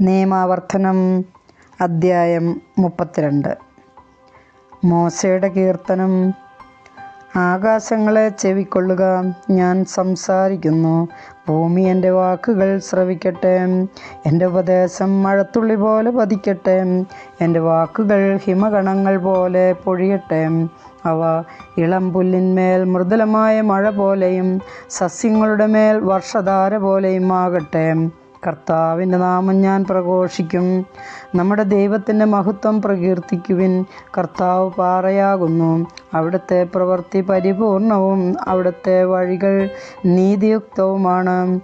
നിയമാവർത്തനം അദ്ധ്യായം മുപ്പത്തിരണ്ട്. മോശയുടെ കീർത്തനം ആകാശങ്ങളെ ചെവിക്കൊള്ളുക ഞാൻ സംസാരിക്കുന്നു. ഭൂമി എന്റെ വാക്കുകൾ ശ്രവിക്കട്ടെ എന്റെ ഉപദേശം മഴത്തുള്ളി പോലെ പതിക്കട്ടെ എന്റെ വാക്കുകൾ ഹിമഗണങ്ങൾ പോലെ പൊഴിയട്ടെ. അവ ഇളം പുല്ലിന്മേൽ മൃദുലമായ മഴ പോലെയും സസ്യങ്ങളുടെ മേൽ വർഷധാര പോലെയും ആകട്ടെ. കർത്താവിന്റെ നാമം ഞാൻ പ്രഘോഷിക്കും. നമ്മുടെ ദൈവത്തിന്റെ മഹത്വം പ്രകീർത്തിക്കുവിൻ. കർത്താവ് പാറയാകുന്നു. അവിടുത്തെ പ്രവൃത്തി പരിപൂർണവും അവിടുത്തെ വഴികൾ നീതിയുക്തവുമാണ്.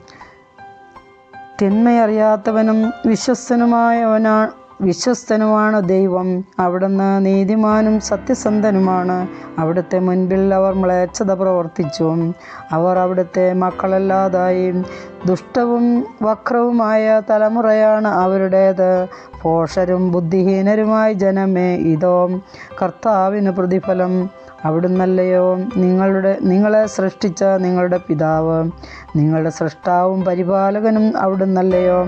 തിന്മയറിയാത്തവനും വിശ്വസ്തനുമായവനാ വിശ്വസ്തനുമാണ് ദൈവം. അവിടുന്ന് നീതിമാനും സത്യസന്ധനുമാണ്. അവിടുത്തെ മുൻപിൽ അവർ മ്ലേച്ഛത പ്രവർത്തിച്ചു. അവർ അവിടുത്തെ മക്കളല്ലാതായി. ദുഷ്ടവും വക്രവുമായ തലമുറയാണ് അവരുടേത്. പോഷരും ബുദ്ധിഹീനരുമായ ജനമേ ഇതോ കർത്താവിന് പ്രതിഫലം. അവിടുന്നല്ലയോ? നിങ്ങളുടെ നിങ്ങളെ സൃഷ്ടിച്ച നിങ്ങളുടെ പിതാവ്. നിങ്ങളുടെ സൃഷ്ടാവും പരിപാലകനും അവിടുന്നല്ലയോ?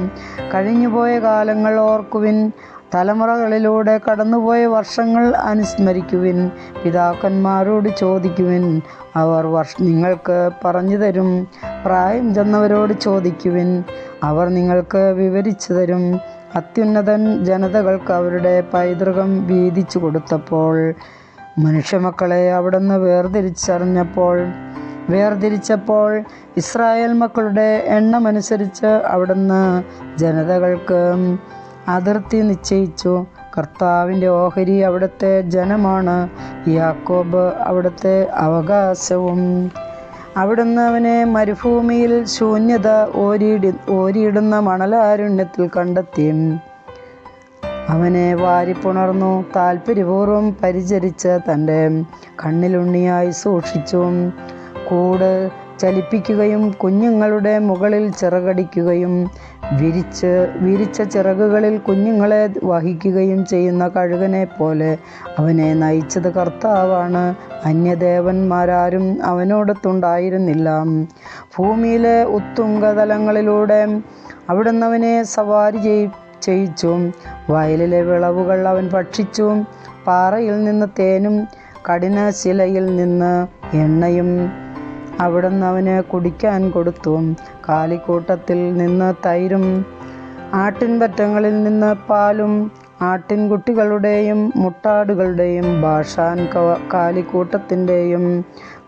കഴിഞ്ഞുപോയ കാലങ്ങൾ ഓർക്കുവിൻ. തലമുറകളിലൂടെ കടന്നുപോയ വർഷങ്ങൾ അനുസ്മരിക്കുവിൻ. പിതാക്കന്മാരോട് ചോദിക്കുവിൻ. അവർ വർഷ നിങ്ങൾക്ക് പറഞ്ഞു തരും. പ്രായം ചെന്നവരോട് ചോദിക്കുവിൻ. അവർ നിങ്ങൾക്ക് വിവരിച്ചു തരും. അത്യുന്നതൻ ജനതകൾക്ക് അവരുടെ പൈതൃകം വീതിച്ചു കൊടുത്തപ്പോൾ മനുഷ്യമക്കളെ അവിടുന്ന് വേർതിരിച്ചറിഞ്ഞപ്പോൾ വേർതിരിച്ചപ്പോൾ ഇസ്രായേൽ മക്കളുടെ എണ്ണമനുസരിച്ച് അവിടുന്ന് ജനതകൾക്ക് അതിർത്തി നിശ്ചയിച്ചു. കർത്താവിന്റെ ഓഹരി അവിടുത്തെ ജനമാണ്. യാക്കോബ് അവിടുത്തെ അവകാശവും അവിടുന്ന് അവനെ മരുഭൂമിയിൽ ശൂന്യത ഓരിയിടി ഓരിയിടുന്ന മണലാരുണ്യത്തിൽ കണ്ടെത്തി. അവനെ വാരിപ്പുണർന്നു താല്പര്യപൂർവം പരിചരിച്ച് തന്റെ കണ്ണിലുണ്ണിയായി സൂക്ഷിച്ചു. കൂട് ചലിപ്പിക്കുകയും കുഞ്ഞുങ്ങളുടെ മുകളിൽ ചിറകടിക്കുകയും വിരിച്ച് വിരിച്ച ചിറകുകളിൽ കുഞ്ഞുങ്ങളെ വഹിക്കുകയും ചെയ്യുന്ന കഴുകനെ പോലെ അവനെ നയിച്ചത് കർത്താവാണ്. അന്യദേവന്മാരാരും അവനോടൊത്തുണ്ടായിരുന്നില്ല. ഭൂമിയിലെ ഉത്തുംഗതലങ്ങളിലൂടെ അവിടുന്ന് അവനെ സവാരി ചെയ് ചെയ്യിച്ചു വയലിലെ വിളവുകൾ അവൻ ഭക്ഷിച്ചു പാറയിൽ നിന്ന് തേനും കഠിനശിലയിൽ നിന്ന് എണ്ണയും അവിടുന്ന് അവന് കുടിക്കാൻ കൊടുത്തു. കാലിക്കൂട്ടത്തിൽ നിന്ന് തൈരും ആട്ടിൻപറ്റങ്ങളിൽ നിന്ന് പാലും ആട്ടിൻകുട്ടികളുടെയും മുട്ടാടുകളുടെയും ഭാഷാൻ കാലിക്കൂട്ടത്തിന്റെയും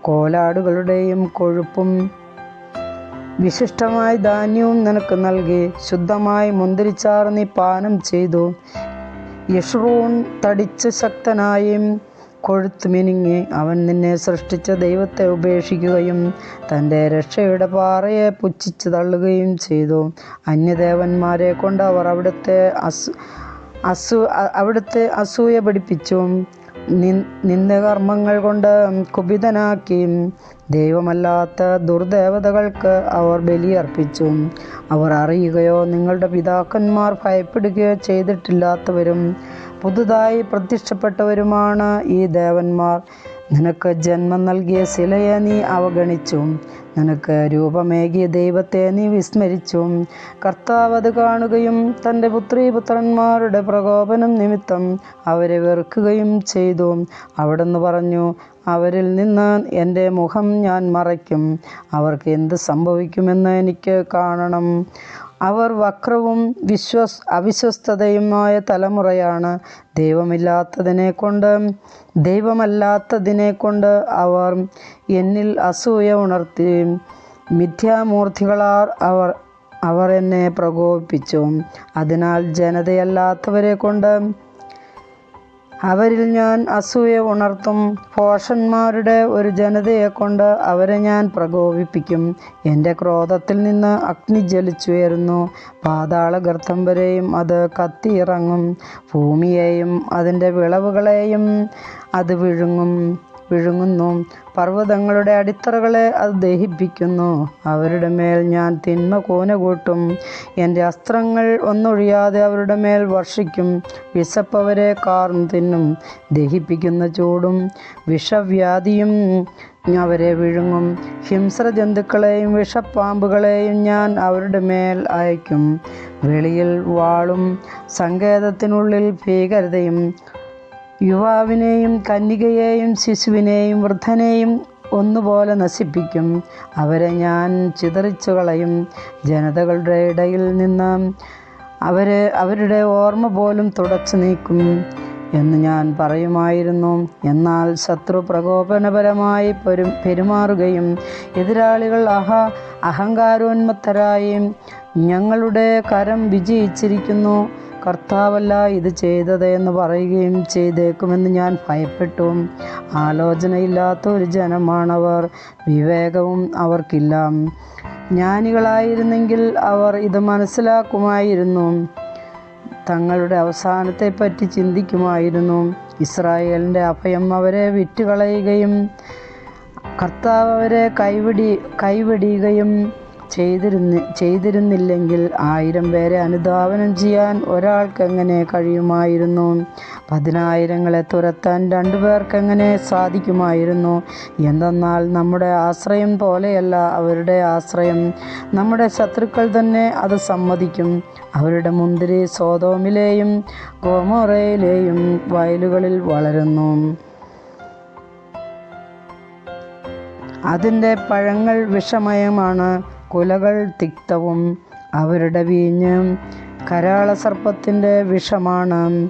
കോലാടുകളുടെയും കൊഴുപ്പും വിശിഷ്ടമായ ധാന്യവും നിനക്ക് നൽകി ശുദ്ധമായി മുന്തിരിച്ചാർ നീ പാനം ചെയ്തു. യഷ്റൂൺ തടിച്ച് ശക്തനായും കൊഴുത്ത് മിനുങ്ങി അവൻ നിന്നെ സൃഷ്ടിച്ച ദൈവത്തെ ഉപേക്ഷിക്കുകയും തന്റെ രക്ഷയുടെ പാറയെ പുച്ഛിച്ച് തള്ളുകയും ചെയ്തു. അന്യദേവന്മാരെ കൊണ്ട് അവർ അവിടുത്തെ അസു അസു അവിടുത്തെ അസൂയ പഠിപ്പിച്ചു. നിന്ദകർമ്മങ്ങൾ കൊണ്ട് കുപിതനാക്കി. ദൈവമല്ലാത്ത ദുർദേവതകൾക്ക് അവർ ബലിയർപ്പിച്ചു. അവർ അറിയുകയോ നിങ്ങളുടെ പിതാക്കന്മാർ ഭയപ്പെടുകയോ ചെയ്തിട്ടില്ലാത്തവരും പുതുതായി പ്രത്യക്ഷപ്പെട്ടവരുമാണ് ഈ ദേവന്മാർ. നിനക്ക് ജന്മം നൽകിയ ശിലയെ നീ അവഗണിച്ചു നിനക്ക് രൂപമേകിയ ദൈവത്തെ നീ വിസ്മരിച്ചു. കർത്താവ് അത് കാണുകയും തന്റെ പുത്രീപുത്രന്മാരുടെ പ്രകോപനം നിമിത്തം അവരെ വെറുക്കുകയും ചെയ്തു. അവിടുന്ന് പറഞ്ഞു അവരിൽ നിന്ന് എന്റെ മുഖം ഞാൻ മറയ്ക്കും. അവർക്ക് എന്ത് സംഭവിക്കുമെന്ന് എനിക്ക് കാണണം. അവർ വക്രവും വിശ്വസ് അവിശ്വസ്തതയുമായ തലമുറയാണ്. ദൈവമില്ലാത്തതിനെ കൊണ്ട് ദൈവമല്ലാത്തതിനെ കൊണ്ട് അവർ എന്നിൽ അസൂയ ഉണർത്തി. മിഥ്യാമൂർത്തികളാർ അവർ അവർ എന്നെ പ്രകോപിപ്പിച്ചു. അതിനാൽ ജനതയല്ലാത്തവരെ കൊണ്ട് അവരിൽ ഞാൻ അസൂയ ഉണർത്തും. ഭോഷന്മാരുടെ ഒരു ജനതയെ കൊണ്ട് അവരെ ഞാൻ പ്രകോപിപ്പിക്കും. എന്റെ ക്രോധത്തിൽ നിന്ന് അഗ്നി ജ്വലിച്ചുയരുന്നു. പാതാളഗർത്തം വരെയും അത് കത്തിയിറങ്ങും. ഭൂമിയെയും അതിന്റെ വിളവുകളെയും അത് വിഴുങ്ങും. വിഴുങ്ങുന്നു. പർവതങ്ങളുടെ അടിത്തറകളെ അത് ദഹിപ്പിക്കുന്നു. അവരുടെ മേൽ ഞാൻ തിന്മ കോന കൂട്ടും. എന്റെ അസ്ത്രങ്ങൾ ഒന്നൊഴിയാതെ അവരുടെ മേൽ വർഷിക്കും. വിശപ്പവരെ കാർന്ന് തിന്നും. ദഹിപ്പിക്കുന്ന ചൂടും വിഷവ്യാധിയും അവരെ വിഴുങ്ങും. ഹിംസ്ര ജന്തുക്കളെയും വിഷപ്പാമ്പുകളെയും ഞാൻ അവരുടെ മേൽ അയക്കും വെളിയിൽ വാളും സങ്കേതത്തിനുള്ളിൽ ഭീകരതയും യുവാവിനെയും കന്യകയെയും ശിശുവിനെയും വൃദ്ധനെയും ഒന്നുപോലെ നശിപ്പിക്കും. അവരെ ഞാൻ ചിതറിച്ചു കളയും. ജനതകളുടെ ഇടയിൽ നിന്ന് അവരെ അവരുടെ ഓർമ്മ പോലും തുടച്ചു നീക്കും എന്ന് ഞാൻ പറയുമായിരുന്നു. എന്നാൽ ശത്രു പ്രകോപനപരമായി പെരു പെരുമാറുകയും എതിരാളികൾ അഹ അഹങ്കാരോന്മത്തരായി ഞങ്ങളുടെ കരം വിജയിച്ചിരിക്കുന്നു. കർത്താവല്ല ഇത് ചെയ്തത് എന്ന് പറയുകയും ചെയ്തേക്കുമെന്ന് ഞാൻ ഭയപ്പെട്ടു. ആലോചനയില്ലാത്ത ഒരു ജനമാണവർ. വിവേകവും അവർക്കില്ല. ജ്ഞാനികളായിരുന്നെങ്കിൽ അവർ ഇത് മനസ്സിലാക്കുമായിരുന്നു. തങ്ങളുടെ അവസാനത്തെപ്പറ്റി ചിന്തിക്കുമായിരുന്നു. ഇസ്രായേലിന്റെ അഭയം അവരെ വിറ്റുകളയുകയും കർത്താവ് അവരെ കൈവിടി കൈവെടിയുകയും ചെയ്തിരുന്നി ചെയ്തിരുന്നില്ലെങ്കിൽ ആയിരം പേരെ അനുധാവനം ചെയ്യാൻ ഒരാൾക്കെങ്ങനെ കഴിയുമായിരുന്നു? പതിനായിരങ്ങളെ തുരത്താൻ രണ്ടുപേർക്ക് എങ്ങനെ സാധിക്കുമായിരുന്നു? എന്തെന്നാൽ നമ്മുടെ ആശ്രയം പോലെയല്ല അവരുടെ ആശ്രയം. നമ്മുടെ ശത്രുക്കൾ തന്നെ അത് സമ്മതിക്കും. അവരുടെ മുന്തിരി സോതോമിലെയും കോമോറയിലെയും വയലുകളിൽ വളരുന്നു. അതിന്റെ പഴങ്ങൾ വിഷമയമാണ്. കുലകൾ തിക്തവും അവരുടെ വീഞ്ഞ് കരാളസർപ്പത്തിന്റെ വിഷമാണ്.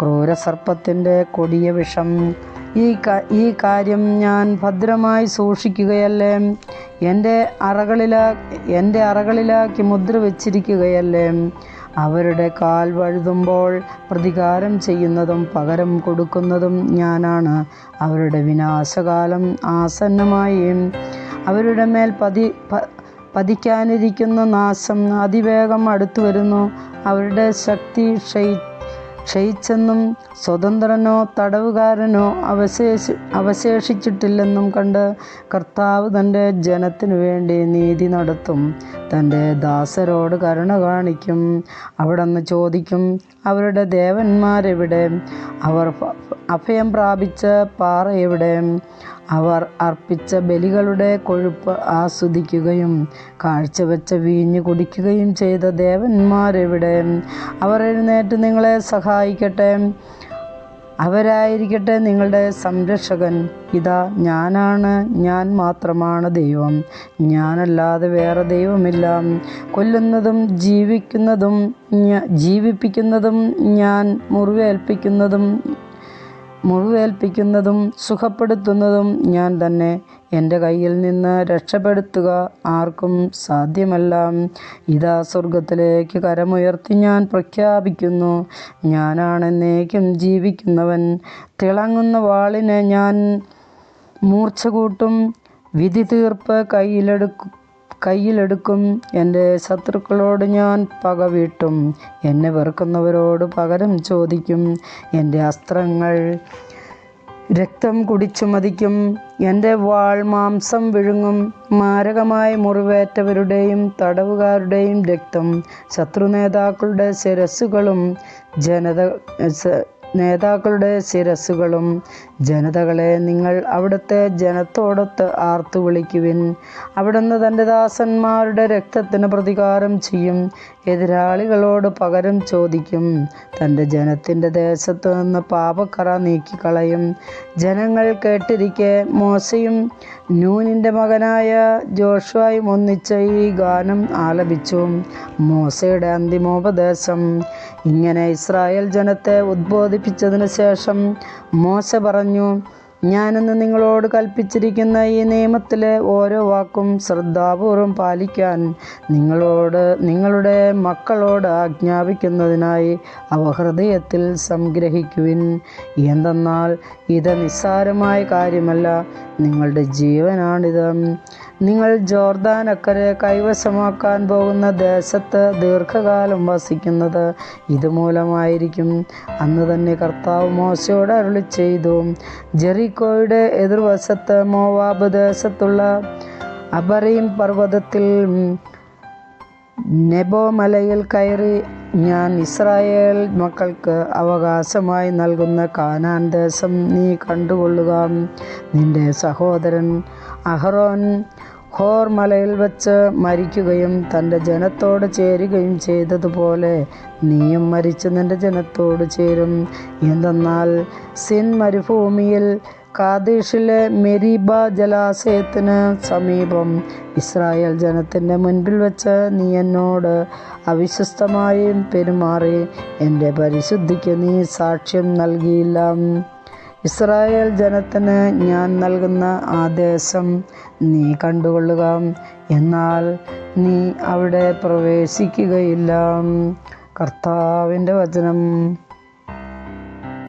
ക്രൂരസർപ്പത്തിന്റെ കൊടിയ വിഷം. ഈ ഈ കാര്യം ഞാൻ ഭദ്രമായി സൂക്ഷിക്കുകയല്ലേ? എന്റെ അറകളിലാ എന്റെ അറകളിലാക്കി മുദ്ര വച്ചിരിക്കുകയല്ലേ? അവരുടെ കാൽ വഴുതുമ്പോൾ പ്രതികാരം ചെയ്യുന്നതും പകരം കൊടുക്കുന്നതും ഞാനാണ്. അവരുടെ വിനാശകാലം ആസന്നമായി. അവരുടെ മേൽ പതി പതിക്കാനിരിക്കുന്ന നാശം അതിവേഗം അടുത്തു വരുന്നു. അവരുടെ ശക്തി ക്ഷയി ക്ഷയിച്ചെന്നും സ്വതന്ത്രനോ തടവുകാരനോ അവശേഷി അവശേഷിച്ചിട്ടില്ലെന്നും കണ്ട് കർത്താവ് തന്റെ ജനത്തിനു വേണ്ടി നീതി നടത്തും. തന്റെ ദാസരോട് കരുണ കാണിക്കും. അവിടെന്ന് ചോദിക്കും അവരുടെ ദേവന്മാരെവിടെ? അവർ അഭയം പ്രാപിച്ച പാറ എവിടെ? അവർ അർപ്പിച്ച ബലികളുടെ കൊഴുപ്പ് ആസ്വദിക്കുകയും കാഴ്ചവെച്ച വീഞ്ഞു കുടിക്കുകയും ചെയ്ത ദേവന്മാരെവിടെ? അവർ എഴുന്നേറ്റ് നിങ്ങളെ സഹായിക്കട്ടെ. അവരായിരിക്കട്ടെ നിങ്ങളുടെ സംരക്ഷകൻ. ഇതാ ഞാനാണ് ഞാൻ മാത്രമാണ് ദൈവം. ഞാനല്ലാതെ വേറെ ദൈവമില്ല. കൊല്ലുന്നതും ജീവിക്കുന്നതും ജീവിപ്പിക്കുന്നതും ഞാൻ മുറിവേൽപ്പിക്കുന്നതും മുറിവേൽപ്പിക്കുന്നതും സുഖപ്പെടുത്തുന്നതും ഞാൻ തന്നെ. എന്റെ കയ്യിൽ നിന്ന് രക്ഷപ്പെടുത്തുക ആർക്കും സാധ്യമല്ല. ഇതാ സ്വർഗത്തിലേക്ക് കരമുയർത്തി ഞാൻ പ്രഖ്യാപിക്കുന്നു. ഞാനാണെന്നേക്കും ജീവിക്കുന്നവൻ. തിളങ്ങുന്ന വാളിനെ ഞാൻ മൂർച്ച കൂട്ടും വിധി തീർപ്പ് കയ്യിലെടുക്കും. കയ്യിലെടുക്കും. എന്റെ ശത്രുക്കളോട് ഞാൻ പക വീട്ടും. എന്നെ വെറുക്കുന്നവരോട് പകരം ചോദിക്കും. എന്റെ അസ്ത്രങ്ങൾ രക്തം കുടിച്ചു മതിക്കും എന്റെ വാൾ മാംസം വിഴുങ്ങും. മാരകമായി മുറിവേറ്റവരുടെയും തടവുകാരുടെയും രക്തം. ശത്രു നേതാക്കളുടെ ശിരസ്സുകളും ജനത നേതാക്കളുടെ ശിരസ്സുകളും ജനതകളെ നിങ്ങൾ അവിടുത്തെ ജനത്തോടൊത്ത് ആർത്തു വിളിക്കുവിൻ. അവിടുന്ന് തന്റെ ദാസന്മാരുടെ രക്തത്തിന് പ്രതികാരം ചെയ്യും. എതിരാളികളോട് പകരം ചോദിക്കും. തന്റെ ജനത്തിന്റെ ദേശത്തു നിന്ന് പാപക്കറ നീക്കിക്കളയും. ജനങ്ങൾ കേട്ടിരിക്കെ മോശയും നൂനിന്റെ മകനായ ജോഷുവായും ഒന്നിച്ച് ഈ ഗാനം ആലപിച്ചു. മോശയുടെ അന്തിമോപദേശം. ഇങ്ങനെ ഇസ്രായേൽ ജനത്തെ ഉദ്ബോധിപ്പിച്ചതിന് ശേഷം മോശ പറഞ്ഞു ഞാനിന്ന് നിങ്ങളോട് കൽപ്പിച്ചിരിക്കുന്ന ഈ നിയമത്തിലെ ഓരോ വാക്കും ശ്രദ്ധാപൂർവം പാലിക്കാൻ നിങ്ങളോട് നിങ്ങളുടെ മക്കളോട് ആജ്ഞാപിക്കുന്നതിനായി അവ ഹൃദയത്തിൽ സംഗ്രഹിക്കുവിൻ. എന്തെന്നാൽ ഇത് നിസ്സാരമായ കാര്യമല്ല. നിങ്ങളുടെ ജീവനാണിത്. നിങ്ങൾ ജോർദാൻ അക്കരെ കൈവശമാക്കാൻ പോകുന്ന ദേശത്ത് ദീർഘകാലം വസിക്കുന്നത് ഇതുമൂലമായിരിക്കും. അന്ന് തന്നെ കർത്താവ് മോശയോട് അരുളി ചെയ്തു. ജെറിക്കോയുടെ എതിർവശത്ത് മോവാബ് ദേശത്തുള്ള അബറീം പർവതത്തിൽ നെബോ മലയിൽ കയറി ഞാൻ ഇസ്രായേൽ മക്കൾക്ക് അവകാശമായി നൽകുന്ന കാനാൻ ദേശം നീ കണ്ടുകൊള്ളുക. നിന്റെ സഹോദരൻ അഹ്റോൻ ഹോർ മലയിൽ വച്ച് മരിക്കുകയും തന്റെ ജനത്തോട് ചേരുകയും ചെയ്തതുപോലെ നീയും മരിച്ച് നിന്റെ ജനത്തോട് ചേരും. എന്തെന്നാൽ സിൻ മരുഭൂമിയിൽ കാദേശിലെ മെരീബ ജലാശയത്തിന് സമീപം ഇസ്രായേൽ ജനത്തിന്റെ മുൻപിൽ വെച്ച് നീ എന്നോട് അവിശ്വസ്തമായും പെരുമാറി. എന്റെ പരിശുദ്ധിക്ക് നീ സാക്ഷ്യം നൽകിയില്ല. ഇസ്രായേൽ ജനത്തിന് ഞാൻ നൽകുന്ന ആദേശം നീ കണ്ടുകൊള്ളുക. എന്നാൽ നീ അവിടെ പ്രവേശിക്കുകയില്ല. കർത്താവിന്റെ വചനം.